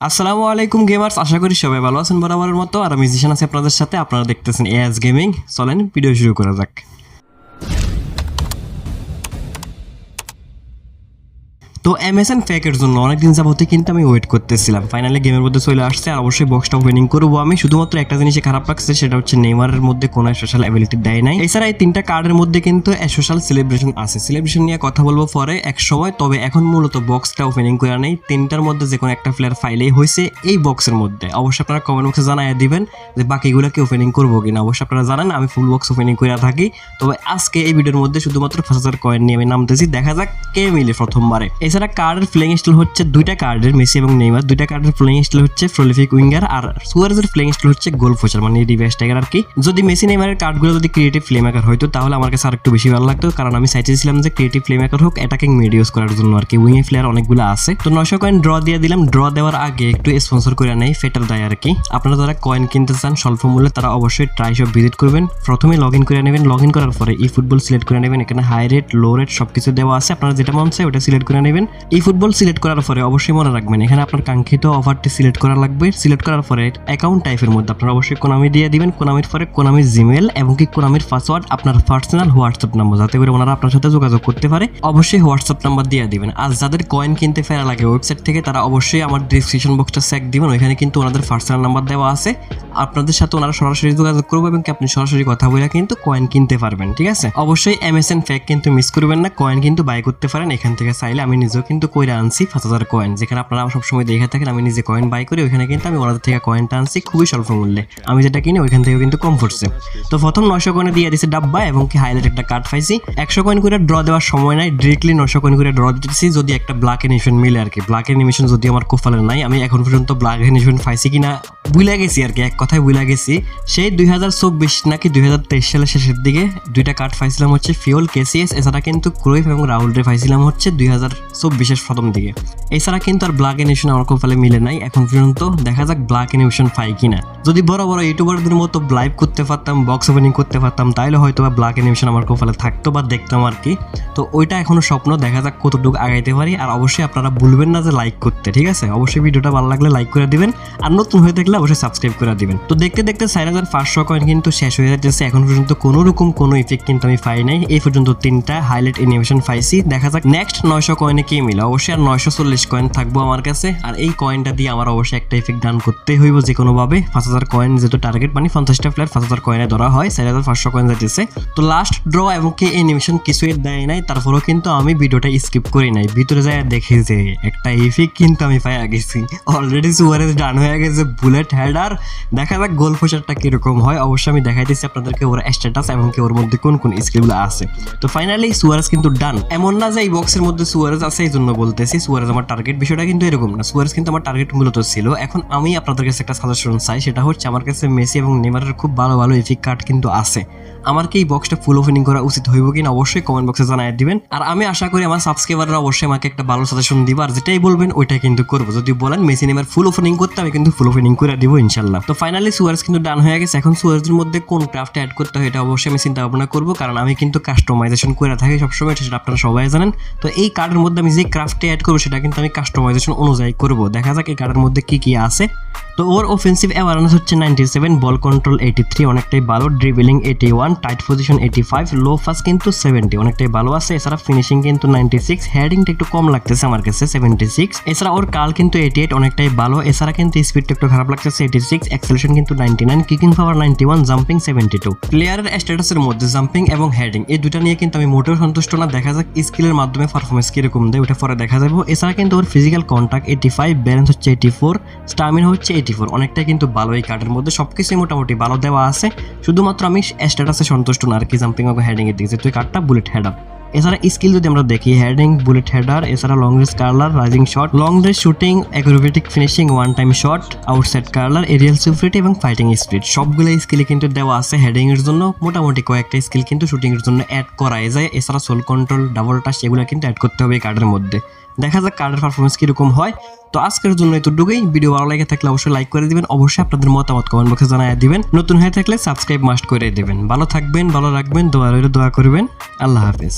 আসসালামু আলাইকুম গেমার্স, আশা করি সবাই ভালো আছেন বরাবরের মতো। আর আমি জিশান আছি আপনাদের সাথে। আপনারা দেখতেছেন এএস গেমিং চলেন ভিডিও শুরু করা যাক। তো এমএসএন ফ্যাকের জন্য অনেক অনেকদিন যাবতই কিন্তু আমি ওয়েট করতেছিলাম। ফাইনালি গেমের মধ্যে চলে আসছে আর অবশ্যই বক্সটা ওপেনিং করব আমি। শুধুমাত্র একটা জিনিসে খারাপ লাগছে, সেটা হচ্ছে নেইমারের মধ্যে কোনো সোশ্যাল অ্যাবিলিটি দেয় নাই। এছাড়া এই তিনটা কার্ডের মধ্যে কিন্তু সোশ্যাল সেলিব্রেশন আছে। সেলিব্রেশন নিয়ে কথা বলব পরে এক সময়, তবে এখন মূলত বক্সটা ওপেনিং করে নেই। তিনটার মধ্যে যে কোনো একটা প্লেয়ার ফাইলেই হয়েছে এই বক্সের মধ্যে। অবশ্যই আপনারা কমেন্ট বক্সে জানাই দিবেন যে বাকিগুলোকে ওপেনিং করব কিনা। অবশ্যই আপনারা জানেন, আমি ফুল বক্স ওপেনিং করে থাকি। তবে আজকে এই ভিডিওর মধ্যে শুধুমাত্র হাজার কয়েন নিয়ে আমি নামতেছি। দেখা যাক কে মিলে প্রথমবারে। এছাড়া কার্ডের প্লেইং স্টাইল হচ্ছে দুইটা কার্ডের মেসি এবং নেইমার দুইটা কার্ডের প্লেইং স্টাইল হচ্ছে প্রলিফিক উইঙ্গার আর সুয়ারেজের প্লেইং স্টাইল হচ্ছে গোল ফোচার মানে রিভার্স টাইগার আর কি। যদি মেসি নেইমারের কার্ডগুলো যদি ক্রিয়েটিভ ফ্লে মেকার হতো তাহলে আমার কাছে আর একটু বেশি ভালো লাগতো। কারণ আমি চাইতেছিলাম যে ক্রিয়েটিভ ফ্লে মেকার হোক অ্যাটাকিং মিড ইউজ করার জন্য আর কি। উইং প্লেয়ার অনেকগুলো আছে। তো নশো কয়েন ড্র দিয়ে দিলাম। ড্র দেওয়ার আগে একটু স্পন্সর করে নেই ফেটার দেয় আর কি। আপনারা যারা কয়েন কিনতে চান স্বল্প মূল্যে, তারা অবশ্যই ট্রাই শপ ভিজিট করবেন। প্রথমে লগ ইন করে নেবেন। লগ ইন করার পরে ই ফুটবল সিলেক্ট করে নেবেন। এখানে হাই রেট লো রেট সব কিছু দেওয়া আছে। আপনারা যেটা মন চায় ওটা সিলেক্ট করে নেবেন। ই ফুটবল সিলেক্ট করার পরে অবশ্যই মনে রাখবেন, এখানে আপনার কাঙ্ক্ষিত অফারটি সিলেক্ট করা লাগবে। সিলেক্ট করার পরে অ্যাকাউন্ট টাইপের মধ্যে আপনারা অবশ্যই কোনামি দিয়ে দিবেন। কোনামির পরে কোনামির জিমেল এবং কি কোনামির পাসওয়ার্ড আপনার পার্সোনাল হোয়াটসঅ্যাপ নাম্বার যাতে করে ওনারা আপনার সাথে যোগাযোগ করতে পারে। অবশ্যই হোয়াটসঅ্যাপ নাম্বার দিয়ে দিবেন। আর যাদের কয়েন কিনতে ফেরা লাগে ওয়েবসাইট থেকে, তারা অবশ্যই আমার ডিসক্রিপশন বক্সটা চেক দিবেন। ওইখানে কিন্তু ওনাদের পার্সোনাল নাম্বার দেওয়া আছে। আপনাদের সাথে ওনারা সরাসরি যোগাযোগ করবে এবং আপনি সরাসরি কথা বলে কিন্তু কয়েন কিনতে পারবেন, ঠিক আছে? অবশ্যই এমএসএন ফ্যাক কিন্তু মিস করবেন না। কয়েন কিন্তু বাই করতে পারেন, এখান থেকে চাইলে আমি নিজেও কিন্তু কইরা আনছি, পাঁচ হাজার কয়েন যেখানে আপনারা সবসময় দেখে থাকেন, আমি নিজে কয়েন বাই করি, ওইখানে কিন্তু আমি ওনাদের থেকে কয়েনটা আনছি, খুবই স্বল্প মূল্যে। আমি যেটা কিনি, ওইখান থেকে কিন্তু কম পড়ছে। তো প্রথম নশো কয়েনে দিয়ে দিছে ডাব্বা এবং কি হাইলাইট একটা কার্ড পাইছি। একশো কয়েন করে ড্র দেওয়ার সময় নাই ডিরেক্টলি নশো কয়েন করে ড্র দিতেছি, যদি একটা ব্ল্যাক এনিমেশন মিলে আর কি। ব্ল্যাক এনিমেশন যদি আমার কোফালের নাই, আমি এখন পর্যন্ত ব্ল্যাক এনিমেশন পাইছি কিনা বুইলা গেছি আর কি, এক কথায় বুইলা গেছি। সেই দুই হাজার চব্বিশ নাকি দুই হাজার তেইশ সালের শেষের দিকে দুইটা কার্ড পাইছিলাম হচ্ছে ফিওল কেসিএস এছাড়া কিন্তু ক্রোইফ এবং রাহুল রে পাইছিলাম হচ্ছে দুই হাজার চব্বিশের প্রথম দিকে। এছাড়া কিন্তু আর ব্ল্যাক এনিমেশন আমার কোফালে মিলে নাই, এখন পর্যন্ত দেখা যাক ব্ল্যাক এনিমেশন পাই কিনা। যদি বড় বড় ইউটিউবারদের মতো লাইভ করতে পারতাম বক্স ওপেনিং করতে পারতাম তাহলে হয়তো বা ব্ল্যাক এনিমেশন আমার কোফালে থাকতো বা দেখতাম আর কি। তো ওইটা এখনও স্বপ্ন, দেখা যাক কতটুকু আগাইতে পারি। আর অবশ্যই আপনারা ভুলবেন না যে লাইক করতে, ঠিক আছে? অবশ্যই ভিডিওটা ভালো লাগলে লাইক করে দিবেন। আর নতুন হয়ে থাকলে অবশ্যই সাবস্ক্রাইব করে দিবেন। তো দেখতে দেখতে চার হাজার পাঁচশো কয়েন কিন্তু শেষ হয়ে যাচ্ছে। এখন পর্যন্ত কোনো রকম কোনো ইফেক্ট কিন্তু আমি পাই নাই। এই পর্যন্ত তিনটা হাইলাইট এনিমেশন পাইছি। দেখা যাক নেক্সট নয়শো কয়েনে কি মিলে। অবশ্যই আর নয়শো চল্লিশ কয়েন থাকব আমার কাছে। আর এই কয়েনটা দিয়ে আমার অবশ্যই একটা ইফেক্ট ডান করতে হইব যে কোনোভাবে পাঁচ হাজার কয়েন যেহেতু টার্গেট মানে পঞ্চাশটা প্লেয়ার পাঁচ হাজার কয়েনে ধরা হয়। চার হাজার পাঁচশো কয়েন যাইতেছে। তো লাস্ট ড্র এবং কি এনিমেশন কিছুই দেয় নাই। তারপরেও কিন্তু আমি ভিডিওটা স্কিপ করি নাই। ভিতরে যাই দেখি যে একটা ইফেক্ট কিন্তু আমি পাই গেছি অলরেডি সুয়ারেজ ডান হয়ে গেছে বুলেট হেডার। দেখা যাক গোল ফোচারটা কীরকম হয়। অবশ্যই আমি দেখাইতেছি আপনাদেরকে ওর স্ট্যাটাস এবং কি ওর মধ্যে কোন কোন স্কিলগুলো আছে। তো ফাইনালি সুয়ারেজ কিন্তু ডান এমন না যে এই বক্সের মধ্যে সুয়ারেজ আছে এই জন্য বলতেছি সুয়ারেজ আমার টার্গেট বিষয়টা কিন্তু এরকম না। সুয়ারেজ কিন্তু আমার টার্গেট মূলত ছিল। এখন আমি আপনাদের কাছে একটা সাজেশন চাই, সেটা হচ্ছে আমার কাছে মেসি এবং নেমারের খুব ভালো ভালো ইফিক কার্ড কিন্তু আছে। আমার কি এই বক্সটা ফুল ওপেনিং করা উচিত হইব কিনা অবশ্যই কমেন্ট বক্সে জানাই দিবেন। আর আমি আশা করি আমার সাবস্ক্রাইবাররা অবশ্যই আমাকে একটা ভালো সাজেশন দিবে। আর যেটাই বলবেন, ওইটাই কিন্তু করব। যদি বলেন মেসি নেমার ফুল ওপেনিং করতে, আমি কিন্তু ফুল ওপেনিং করে দিব, ইনশাল্লাহ। তো ফাইনালি সুয়ার্স কিন্তু ডান হয়ে গেছে। এখন সুয়ার্সের মধ্যে কোন ক্রাফট অ্যাড করতে হয় এটা অবশ্যই আমি চিন্তা ভাবনা করব, কারণ আমি কিন্তু কাস্টমাইজেশন করে থাকি সবসময়, সেটা আপনারা সবাই জানেন। তো এই কার্ডের মধ্যে আমি যে ক্রাফটে অ্যাড করব, সেটা কিন্তু আমি কাস্টমাইজেশন অনুযায়ী করব। দেখা যাক এই কার্ডের মধ্যে কি কি আছে। তো ওর অফেন্সিভ অ্যাওয়ারনেস হচ্ছে ninety seven ball control eighty three অনেকটাই ভালো dribbling eighty one tight position eighty five low fast কিন্তু সেভেন্টি অনেকটাই ভালো আছে। এছাড়া ফিনিশিং কিন্তু নাইনটি সিক্স হেডিংটা একটু কম লাগতেছে আমার কাছে সেভেন্টি সিক্স এছাড়া ওর কাল কিন্তু এইটি এইট অনেকটাই ভালো। এছাড়া কিন্তু স্পিডটা একটু খারাপ লাগতেছে এইটি সিক্স এক্সেলেশন কিন্তু ninety nine kicking power ninety one jumping seventy two প্লেয়ারের স্ট্যাটাসের মধ্যে জাম্পিং এবং হেডিং এই দুটা নিয়ে কিন্তু আমি মোটেও সন্তুষ্ট না। দেখা যাক স্কিলের মাধ্যমে পারফরমেন্স কীরকম দেয় ওটা পরে দেখা যাব। এছাড়া কিন্তু ওর physical contact eighty five balance হচ্ছে এইটি ফোর স্টামিনা হচ্ছে এইটি ফোর অনেকটাই কিন্তু ভালো এই কার্ডের মধ্যে। সব কিছুই মোটামুটি ভালো দেওয়া আছে। শুধুমাত্র আমি স্ট্যাটাসে সন্তুষ্ট না, আর কি জাম্পিং অফ হেডিং এর দিকে। তো এই কার্ডটা বুলেট হেডার এছাড়া স্কিল যদি আমরা দেখি হেডিং বুলেট হেডার এছাড়া long range curler rising shot long range shooting acrobatic finishing one time shot outside curler aerial সিফ্রিটি এবং ফাইটিং স্পিড সবগুলো স্কিলে কিন্তু দেওয়া আছে হেডিং এর জন্য। মোটামুটি কয়েকটা স্কিল কিন্তু শুটিং এর জন্য অ্যাড করাই যায়। এছাড়া সোল কন্ট্রোল ডাবল টাচ এগুলো কিন্তু অ্যাড করতে হবে এই কার্ডের মধ্যে। দেখা যাক কার্ডের পারফরমেন্স কীরকম হয়। তো আজকের জন্য এতটুকুই। ভিডিও ভালো লাগে থাকলে অবশ্যই লাইক করে দিবেন, অবশ্যই আপনাদের মতামত কমেন্ট বক্সে জানাই দিবেন। নতুন হয়ে থাকলে সাবস্ক্রাইব মাস্ট করে দিবেন। ভালো থাকবেন, ভালো রাখবেন, দোয়া দোয়া করবেন। আল্লাহ হাফেজ।